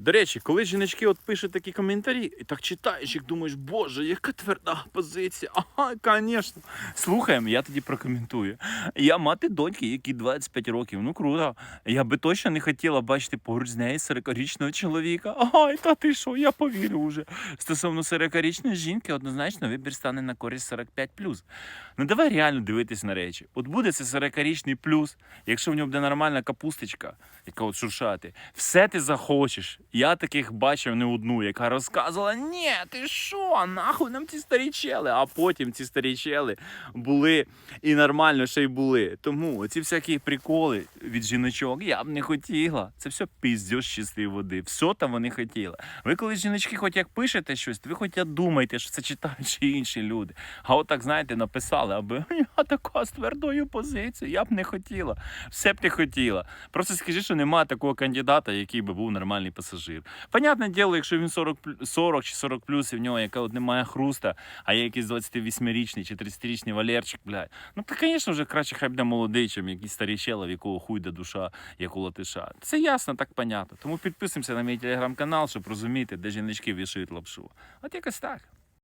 До речі, коли жіночки от пишуть такі коментарі, і так читаєш, як думаєш, боже, яка тверда позиція. Ага, звісно. Слухаємо, я тоді прокоментую. Я мати доньки, які 25 років. Ну круто. Я би точно не хотіла бачити поруч з нею 40-річного чоловіка. Ай, та ти що, я повірю вже. Стосовно 40-річної жінки, однозначно вибір стане на користь 45+. Ну давай реально дивитись на речі. От буде це 40-річний плюс, якщо в нього буде нормальна капусточка, яка от шуршати, все ти захочеш. Я таких бачив не одну, яка розказувала: ні, ти що, нахуй нам ці старі чели. А потім ці старі чели були і нормально ще й були. Тому ці всякі приколи від жіночок я б не хотіла. Це все піздьош з чистої води. Все там вони хотіли. Ви коли жіночки, хоч як пишете щось, ви хоч як думаєте, що це читають ще інші люди. А от так, знаєте, написали, аби я така з твердою позицією, я б не хотіла. Все б не хотіла. Просто скажи, що немає такого кандидата, який би був нормальний пасажир. Понятне діло, якщо він 40, 40 чи 40 плюс, і в нього яка от немає хруста, а є якийсь 28-річний чи 30-річний Валерчик, блядь. Ну, то, звісно, вже краще хай буде молодий, чим якийсь старий чел, в якого хуй де душа, як у латиша. Це ясно, так понятно. Тому підписуємося на мій телеграм-канал, щоб розуміти, де жіночки вішають лапшу. От якось так.